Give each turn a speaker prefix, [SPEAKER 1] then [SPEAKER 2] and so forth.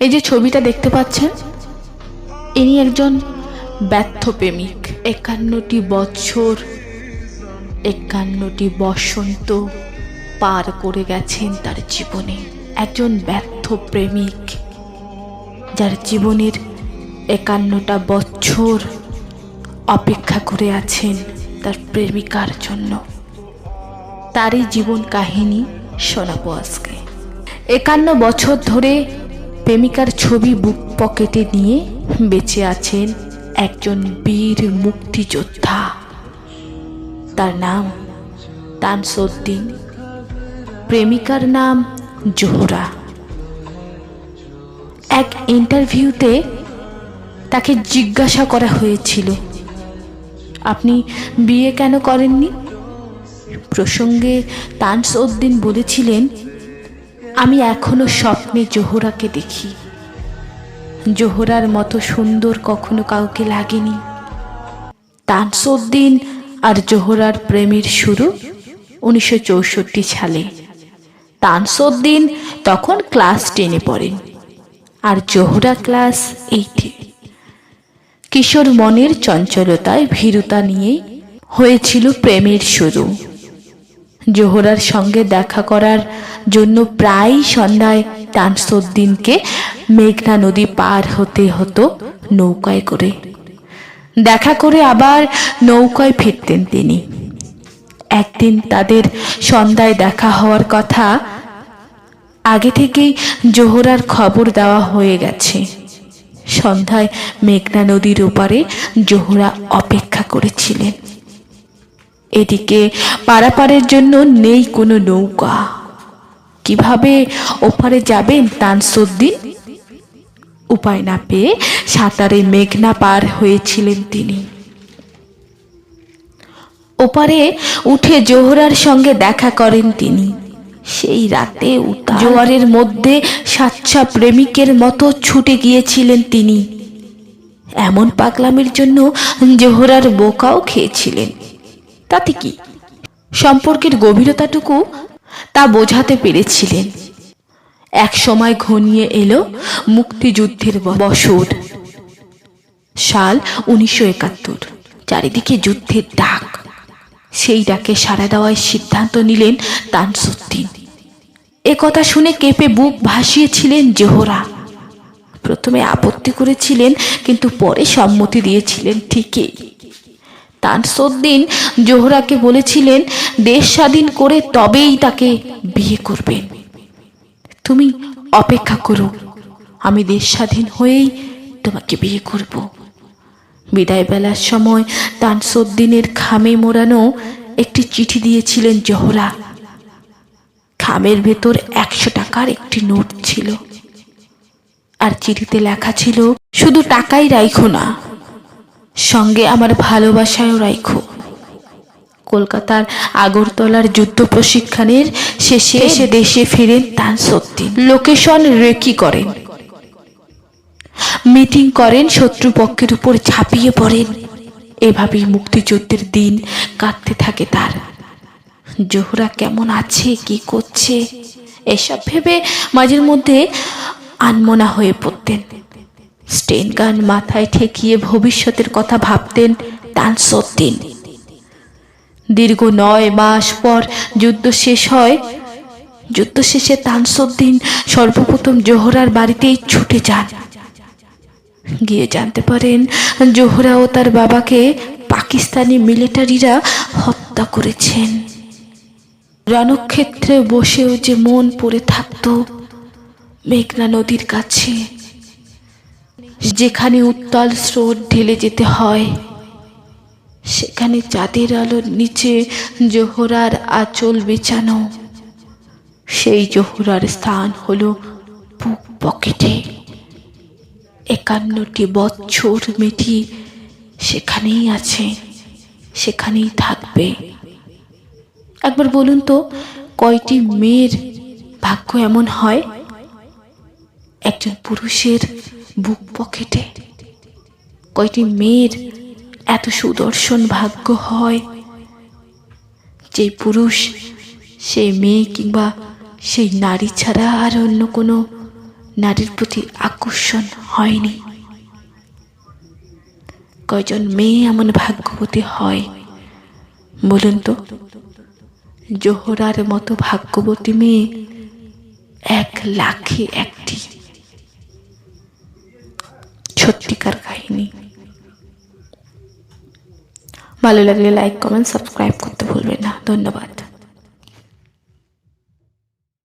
[SPEAKER 1] এই যে ছবিটা দেখতে পাচ্ছেন, ইনি একজন ব্যর্থ প্রেমিক। একান্নটি বছর, একান্নটি বসন্ত পার করে গেছেন তার জীবনে। একজন ব্যর্থ প্রেমিক, যার জীবনের একান্নটা বছর অপেক্ষা করে আছেন তার প্রেমিকার জন্য। তারই জীবন কাহিনী শোনাবো আজকে। একান্ন বছর ধরে প্রেমিকার ছবি বুক পকেটে নিয়ে বেঁচে আছেন একজন বীর মুক্তিযোদ্ধা। তার নাম তানসুদ্দিন। প্রেমিকার নাম জোহরা। এক ইন্টারভিউতে তাকে জিজ্ঞাসা করা হয়েছিল, আপনি বিয়ে কেন করেননি? প্রসঙ্গে তানসউদ্দিন বলেছিলেন আমি এখনও স্বপ্নে জোহরাকে দেখি। জোহরার মতো সুন্দর কখনো কাউকে লাগেনি। তানসউদ্দিন আর জোহরার প্রেমের শুরু উনিশশো চৌষট্টি সালে। তানসউদ্দিন তখন ক্লাস টেনে পড়েন আর জোহরা ক্লাস এইটে। কিশোর মনের চঞ্চলতায় ভীরুতা নিয়েই হয়েছিল প্রেমের শুরু। জোহরার সঙ্গে দেখা করার জন্য প্রায় সন্ধ্যায় তানসুদ্দিনকে মেঘনা নদী পার হতে হতো নৌকায় করে। দেখা করে আবার নৌকায় ফিরতেন তিনি। একদিন তাদের সন্ধ্যায় দেখা হওয়ার কথা আগে থেকেই জোহরার খবর দেওয়া হয়ে গেছে। সন্ধ্যায় মেঘনা নদীর ওপারে জোহরা অপেক্ষা করেছিলেন। এদিকে পারাপারের জন্য নেই কোনো নৌকা। কীভাবে ওপারে যাবেন তানসুদ্দিন? উপায় না পেয়ে সাঁতারে মেঘনা পার হয়েছিলেন তিনি। ওপারে উঠে জোহরার সঙ্গে দেখা করেন তিনি। সেই রাতে জোয়ারের মধ্যে সাচ্চা প্রেমিকের মতো ছুটে গিয়েছিলেন তিনি। এমন পাগলামির জন্য জোহরার বোকাও খেয়েছিলেন। তাতে কি? সম্পর্কের গভীরতাটুকু তা বোঝাতে পেরেছিলেন। এক সময় ঘনিয়ে এলো মুক্তিযুদ্ধের বছর সাল উনিশশো একাত্তর, চারিদিকে যুদ্ধের ডাক। সেই ডাকে সাড়া দেওয়ার সিদ্ধান্ত নিলেন তানসুদ্দিন। এ কথা শুনে কেঁপে বুক ভাসিয়েছিলেন জোহরা। প্রথমে আপত্তি করেছিলেন, কিন্তু পরে সম্মতি দিয়েছিলেন ঠিকই। তানসুদ্দিন জোহরাকে বলেছিলেন, দেশ স্বাধীন করে তবেই তাকে বিয়ে করবেন তুমি অপেক্ষা করো, আমি দেশ স্বাধীন হয়েই তোমাকে বিয়ে করব। বিদায় বেলার সময় তানসুদ্দিনের খামে মোড়ানো একটি চিঠি দিয়েছিলেন জোহরা। খামের ভেতর একশো টাকার একটি নোট ছিল। আর চিঠিতে লেখা ছিল, শুধু টাকাই রাইখো না সঙ্গে আমার ভালোবাসায়ও রাইখো। কলকাতার আগরতলার যুদ্ধ প্রশিক্ষণের শেষে এসে দেশে ফিরেন তানসুদ্দিন। লোকেশন রেকি করেন। মিটিং করেন, শত্রুপক্ষের উপর ঝাঁপিয়ে পড়েন। এভাবেই মুক্তিযুদ্ধের দিন কাটতে থাকে তার। জোহরা কেমন আছে, কি করছে, এসব ভেবে মাঝের মধ্যে আনমনা হয়ে পড়তেন। স্টেন গান মাথায় ঠেকিয়ে ভবিষ্যতের কথা ভাবতেন তানসুদ্দিন। দীর্ঘ নয় মাস পর যুদ্ধ শেষ হয়। যুদ্ধ শেষে তানসুদ্দিন সর্বপ্রথম জোহরার বাড়িতেই ছুটে যান। গিয়ে জানতে পারেন, জোহরা ও তার বাবাকে পাকিস্তানি মিলিটারিরা হত্যা করেছেন। রণক্ষেত্রে বসেও যে মন পড়ে থাকতো, মেঘনা নদীর কাছে। যেখানে উত্তাল স্রোত ঢেলে যেতে হয়, সেখানে চাঁদের আলোর নিচে জোহরার আঁচল বেচানো সেই জোহরার স্থান হলো বুক পকেটে। একান্নটি বছর মেটি সেখানেই আছে, সেখানেই থাকবে। একবার বলুন তো, কয়টি মেয়ের ভাগ্য এমন হয়? একজন পুরুষের বুক পকেটে। কয়টি মেয়ের এত সুদর্শন ভাগ্য হয়? যে পুরুষ সেই মেয়ে কিংবা সেই নারী ছাড়া আর অন্য কোনো নারীর প্রতি আকর্ষণ হয়নি। কয়জন মেয়ে এমন ভাগ্যবতী হয়? বলুন তো। জোহরার মতো ভাগ্যবতী মেয়ে এক লাখে একটি সত্যিকার কাহিনী। ভালো লাগলে লাইক কমেন্ট সাবস্ক্রাইব করতে ভুলবেন না। ধন্যবাদ।